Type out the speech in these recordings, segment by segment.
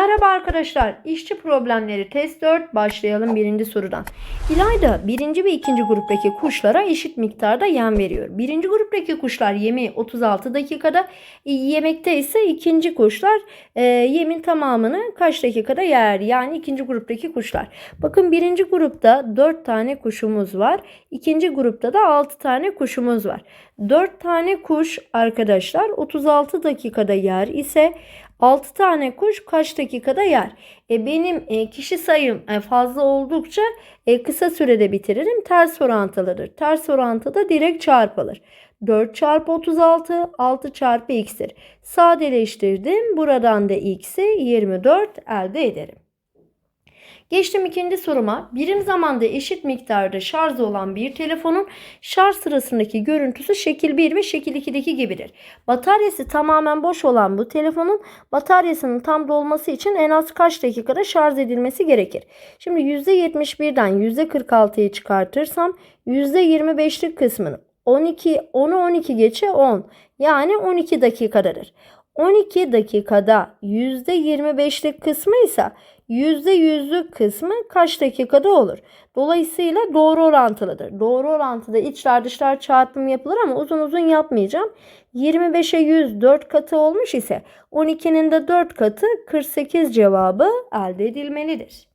Merhaba arkadaşlar. İşçi problemleri test 4 başlayalım birinci sorudan. İlayda birinci ve ikinci gruptaki kuşlara eşit miktarda yem veriyor. Birinci gruptaki kuşlar yemi 36 dakikada yemekte ise ikinci kuşlar e, yemin tamamını kaç dakikada yer? Yani ikinci gruptaki kuşlar. Bakın birinci grupta 4 tane kuşumuz var. İkinci grupta da 6 tane kuşumuz var. 4 tane kuş arkadaşlar 36 dakikada yer ise 6 tane kuş kaç dakikada yer? E benim e, kişi sayım e, fazla oldukça e, kısa sürede bitiririm. Ters orantılıdır. Ters orantıda direkt çarpılır. 4 çarpı 36 6 çarpı x'tir. Sadeleştirdim. Buradan da x'i 24 elde ederim. Geçtim ikinci soruma. Birim zamanda eşit miktarda şarj olan bir telefonun şarj sırasındaki görüntüsü şekil 1 ve şekil 2'deki gibidir. Bataryası tamamen boş olan bu telefonun bataryasının tam dolması için en az kaç dakikada şarj edilmesi gerekir? Şimdi %71'den %46'yı çıkartırsam %25'lik kısmını 12 10'u 12 geçe 10 yani 12 dakikadadır. 12 dakikada %25'lik kısmı ise %100'lük kısmı kaç dakikada olur? Dolayısıyla doğru orantılıdır. Doğru orantıda içler dışlar çarpımı yapılır ama uzun uzun yapmayacağım. 25'e 100 4 katı olmuş ise 12'nin de 4 katı 48 cevabı elde edilmelidir.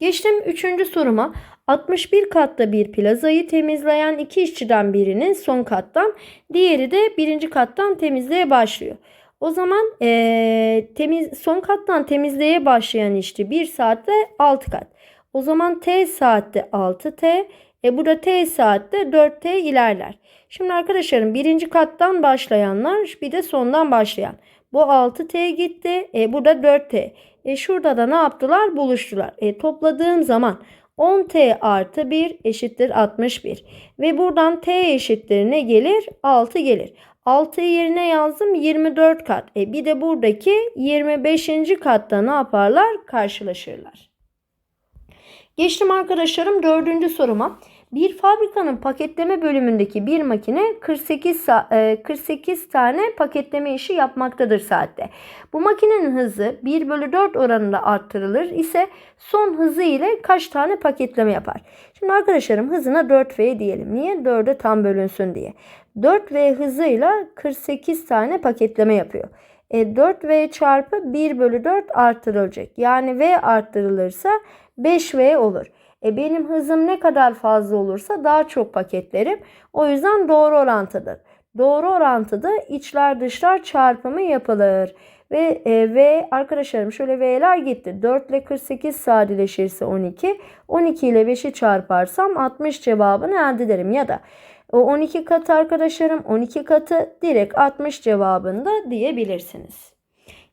Geçtim 3. soruma. 61 katta bir plazayı temizleyen iki işçiden birinin son kattan, diğeri de birinci kattan temizliğe başlıyor. O zaman ee, temiz son kattan temizliğe başlayan işçi 1 saatte 6 kat. O zaman T saatte 6T, e burada T saatte 4T ilerler. Şimdi arkadaşlarım birinci kattan başlayanlar bir de sondan başlayan. Bu 6T gitti. E, burada 4T. E, şurada da ne yaptılar? Buluştular. E, topladığım zaman 10T artı 1 eşittir 61. Ve buradan T eşittir gelir? 6 gelir. 6'yı yerine yazdım 24 kat. E bir de buradaki 25. katta ne yaparlar? Karşılaşırlar. Geçtim arkadaşlarım dördüncü soruma. Bir fabrikanın paketleme bölümündeki bir makine 48 48 tane paketleme işi yapmaktadır saatte. Bu makinenin hızı 1 bölü 4 oranında arttırılır ise son hızı ile kaç tane paketleme yapar? Şimdi arkadaşlarım hızına 4V diyelim. Niye? 4'e tam bölünsün diye. 4V hızıyla 48 tane paketleme yapıyor. E, 4V çarpı 1 bölü 4 arttırılacak. Yani V arttırılırsa 5V olur. E benim hızım ne kadar fazla olursa daha çok paketlerim. O yüzden doğru orantıdır. Doğru orantıda içler dışlar çarpımı yapılır. Ve e, V arkadaşlarım şöyle V'ler gitti. 4 ile 48 sadeleşirse 12. 12 ile 5'i çarparsam 60 cevabını elde ederim. Ya da o 12 katı arkadaşlarım 12 katı direkt 60 cevabında diyebilirsiniz.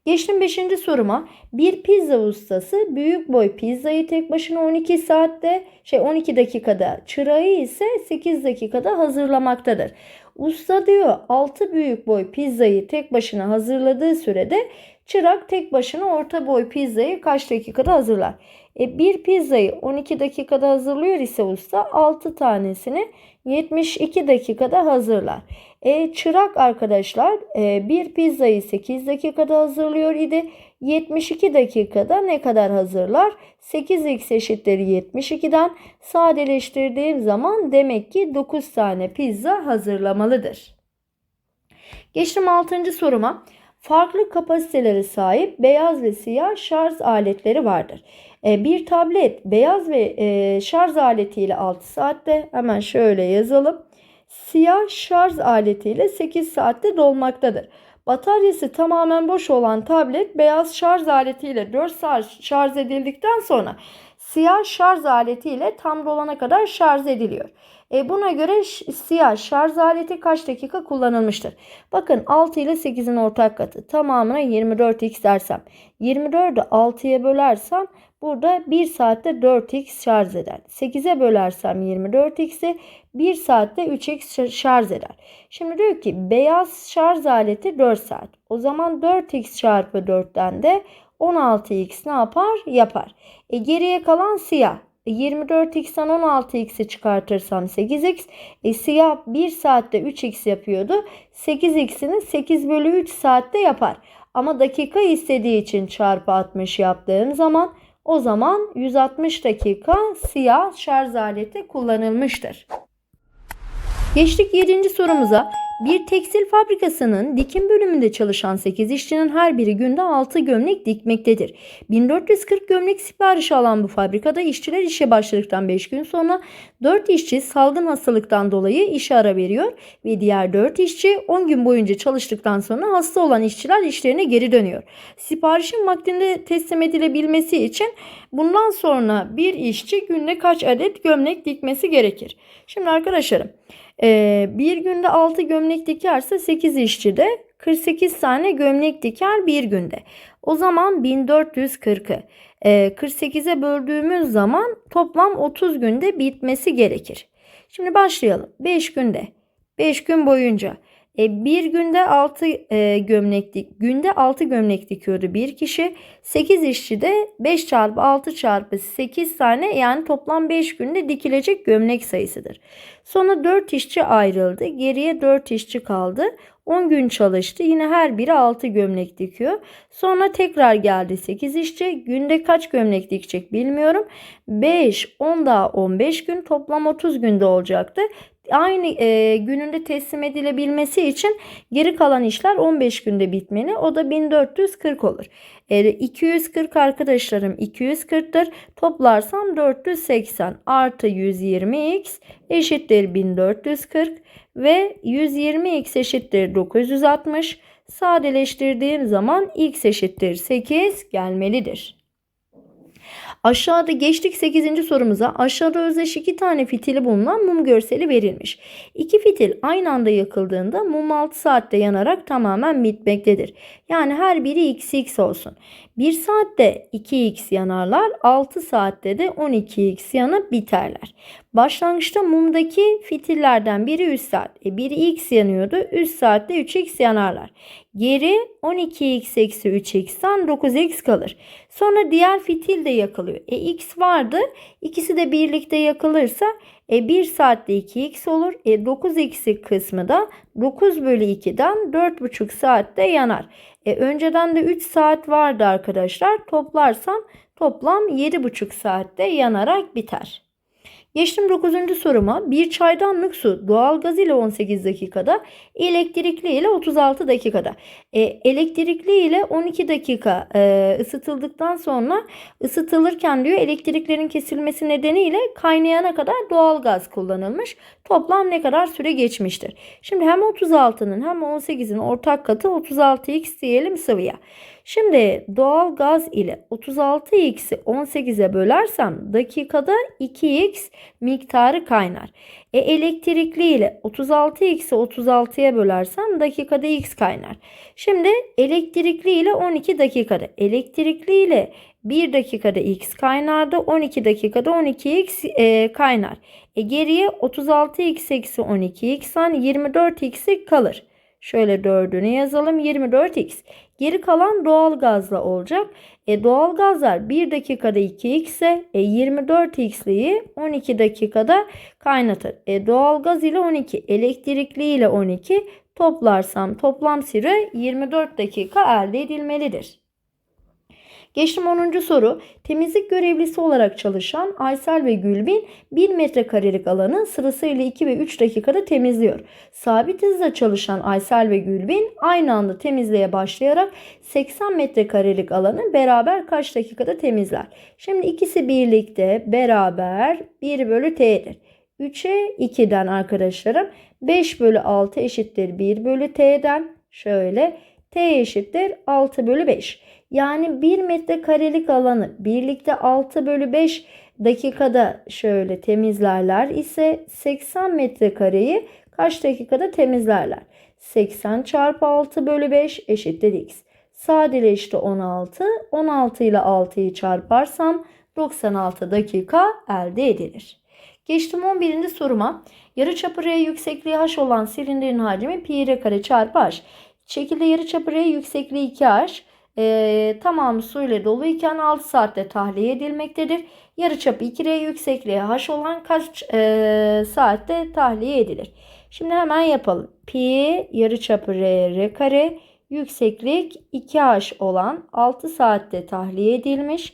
Geçtim 5. soruma. Bir pizza ustası büyük boy pizzayı tek başına 12 saatte şey 12 dakikada, çırağı ise 8 dakikada hazırlamaktadır. Usta diyor 6 büyük boy pizzayı tek başına hazırladığı sürede çırak tek başına orta boy pizzayı kaç dakikada hazırlar? E, bir pizzayı 12 dakikada hazırlıyor ise usta 6 tanesini 72 dakikada hazırlar. E, çırak arkadaşlar e, bir pizzayı 8 dakikada hazırlıyor idi. 72 dakikada ne kadar hazırlar? 8x eşittir 72'den sadeleştirdiğim zaman demek ki 9 tane pizza hazırlamalıdır. Geçtim 6. soruma. Farklı kapasitelere sahip beyaz ve siyah şarj aletleri vardır. E, bir tablet beyaz ve e, şarj aletiyle 6 saatte hemen şöyle yazalım. Siyah şarj aletiyle 8 saatte dolmaktadır. Bataryası tamamen boş olan tablet beyaz şarj aletiyle 4 saat şarj edildikten sonra siyah şarj aletiyle tam dolana kadar şarj ediliyor. E buna göre siyah şarj aleti kaç dakika kullanılmıştır? Bakın 6 ile 8'in ortak katı. Tamamına 24x dersem. 24'ü 6'ya bölersem burada 1 saatte 4x şarj eder. 8'e bölersem 24x'i 1 saatte 3x şarj eder. Şimdi diyor ki beyaz şarj aleti 4 saat. O zaman 4x çarpı 4'ten de 16x ne yapar? Yapar. E geriye kalan siyah. 24x'ten 16x'i çıkartırsam 8x. E, siyah 1 saatte 3x yapıyordu. 8x'ini 8 bölü 3 saatte yapar. Ama dakika istediği için çarpı 60 yaptığım zaman o zaman 160 dakika siyah şarj aleti kullanılmıştır. Geçtik 7. sorumuza. Bir tekstil fabrikasının dikim bölümünde çalışan 8 işçinin her biri günde 6 gömlek dikmektedir. 1440 gömlek siparişi alan bu fabrikada işçiler işe başladıktan 5 gün sonra 4 işçi salgın hastalıktan dolayı işe ara veriyor ve diğer 4 işçi 10 gün boyunca çalıştıktan sonra hasta olan işçiler işlerine geri dönüyor. Siparişin vaktinde teslim edilebilmesi için bundan sonra bir işçi günde kaç adet gömlek dikmesi gerekir? Şimdi arkadaşlarım ee, bir günde 6 gömlek dikerse 8 işçi de 48 tane gömlek diker bir günde. O zaman 1440'ı e, 48'e böldüğümüz zaman toplam 30 günde bitmesi gerekir. Şimdi başlayalım. 5 günde. 5 gün boyunca. E, bir günde 6 e, gömlek dik, günde 6 gömlek dikiyordu bir kişi. 8 işçi de 5 çarpı 6 çarpı 8 tane yani toplam 5 günde dikilecek gömlek sayısıdır. Sonra 4 işçi ayrıldı. Geriye 4 işçi kaldı. 10 gün çalıştı. Yine her biri 6 gömlek dikiyor. Sonra tekrar geldi 8 işçi. Günde kaç gömlek dikecek bilmiyorum. 5, 10 daha 15 gün toplam 30 günde olacaktı aynı e, gününde teslim edilebilmesi için geri kalan işler 15 günde bitmeli. O da 1440 olur. E, 240 arkadaşlarım 240'tır. Toplarsam 480 artı 120x eşittir 1440 ve 120x eşittir 960. Sadeleştirdiğim zaman x eşittir 8 gelmelidir. Aşağıda geçtik 8. sorumuza. Aşağıda özdeş iki tane fitili bulunan mum görseli verilmiş. İki fitil aynı anda yakıldığında mum 6 saatte yanarak tamamen bitmektedir. Yani her biri xx olsun. 1 saatte 2x yanarlar, 6 saatte de 12x yanıp biterler. Başlangıçta mumdaki fitillerden biri 3 saat. E biri x yanıyordu. 3 saatte 3x yanarlar. Geri 12x eksi 3x'ten 9x kalır. Sonra diğer fitil de yakılıyor. E x vardı. İkisi de birlikte yakılırsa e 1 saatte 2x olur. E 9x'lik kısmı da 9 bölü 2'den 4,5 saatte yanar. E önceden de 3 saat vardı arkadaşlar. Toplarsam toplam 7,5 saatte yanarak biter. Geçtim 9. soruma. Bir çaydanlık su doğal gaz ile 18 dakikada, elektrikli ile 36 dakikada. E, elektrikli ile 12 dakika e, ısıtıldıktan sonra ısıtılırken diyor elektriklerin kesilmesi nedeniyle kaynayana kadar doğal gaz kullanılmış. Toplam ne kadar süre geçmiştir? Şimdi hem 36'nın hem 18'in ortak katı 36x diyelim sıvıya. Şimdi doğal gaz ile 36x'i 18'e bölersem dakikada 2x miktarı kaynar. E elektrikli ile 36x'i 36'ya bölersem dakikada x kaynar. Şimdi elektrikli ile 12 dakikada. Elektrikli ile 1 dakikada x kaynardı. 12 dakikada 12x e, kaynar. E geriye 36x eksi 12x'ten 24x kalır. Şöyle 4'ünü yazalım 24x. Geri kalan doğal gazla olacak. E doğal gazlar 1 dakikada 2x ise e 24x'liyi 12 dakikada kaynatır. E doğal gaz ile 12, elektrikli ile 12 toplarsam toplam süre 24 dakika elde edilmelidir. Geçtim 10. soru. Temizlik görevlisi olarak çalışan Aysel ve Gülbin 1 metrekarelik alanı sırasıyla 2 ve 3 dakikada temizliyor. Sabit hızla çalışan Aysel ve Gülbin aynı anda temizliğe başlayarak 80 metrekarelik alanı beraber kaç dakikada temizler? Şimdi ikisi birlikte beraber 1 bölü t'dir. 3'e 2'den arkadaşlarım 5 bölü 6 eşittir 1 bölü t'den şöyle t eşittir 6 bölü 5. Yani 1 metrekarelik alanı birlikte 6 bölü 5 dakikada şöyle temizlerler ise 80 metrekareyi kaç dakikada temizlerler? 80 çarpı 6 bölü 5 eşittir x. Sadeleşti 16. 16 ile 6'yı çarparsam 96 dakika elde edilir. Geçtim 11. soruma. Yarıçapı R yüksekliği h olan silindirin hacmi pi r kare çarpı h. Şekilde yarıçapı R yüksekliği 2h. e, tamamı suyla doluyken 6 saatte tahliye edilmektedir. Yarıçapı 2R yüksekliği H olan kaç e, saatte tahliye edilir? Şimdi hemen yapalım. Pi yarıçapı R, R kare yükseklik 2H olan 6 saatte tahliye edilmiş.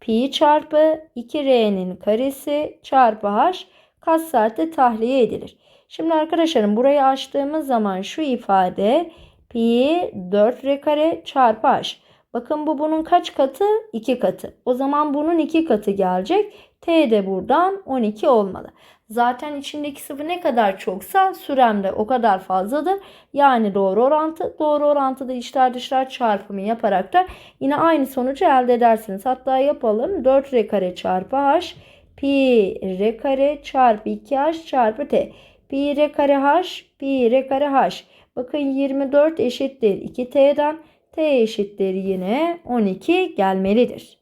Pi çarpı 2R'nin karesi çarpı H kaç saatte tahliye edilir? Şimdi arkadaşlarım burayı açtığımız zaman şu ifade pi 4R kare çarpı H. Bakın bu bunun kaç katı? 2 katı. O zaman bunun 2 katı gelecek. T de buradan 12 olmalı. Zaten içindeki sıvı ne kadar çoksa sürem de o kadar fazladır. Yani doğru orantı. Doğru orantıda içler dışlar çarpımı yaparak da yine aynı sonucu elde edersiniz. Hatta yapalım. 4R kare çarpı H pi R kare çarpı 2H çarpı T. Pi R kare H pi R kare H. Bakın 24 eşittir 2T'den. T eşittir yine 12 gelmelidir.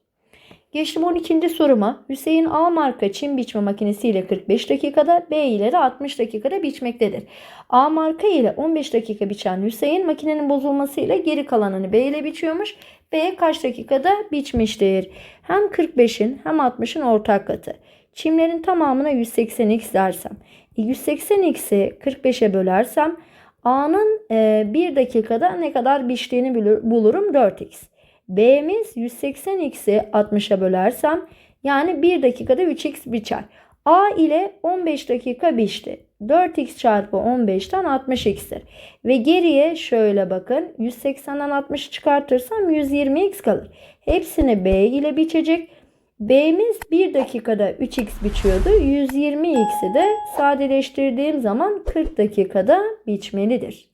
Geçtim 12. soruma. Hüseyin A marka çim biçme makinesi ile 45 dakikada, B ile de 60 dakikada biçmektedir. A marka ile 15 dakika biçen Hüseyin makinenin bozulması ile geri kalanını B ile biçiyormuş. B kaç dakikada biçmiştir? Hem 45'in hem 60'ın ortak katı. Çimlerin tamamına 180x dersem. E 180x'i 45'e bölersem A'nın 1 dakikada ne kadar biçtiğini bulurum 4x. B'miz 180x'i 60'a bölersem yani 1 dakikada 3x biçer. A ile 15 dakika biçti. 4x çarpı 15'ten 60x'tir. Ve geriye şöyle bakın 180'den 60 çıkartırsam 120x kalır. Hepsini B ile biçecek. B'miz 1 dakikada 3x biçiyordu. 120x'i de sadeleştirdiğim zaman 40 dakikada biçmelidir.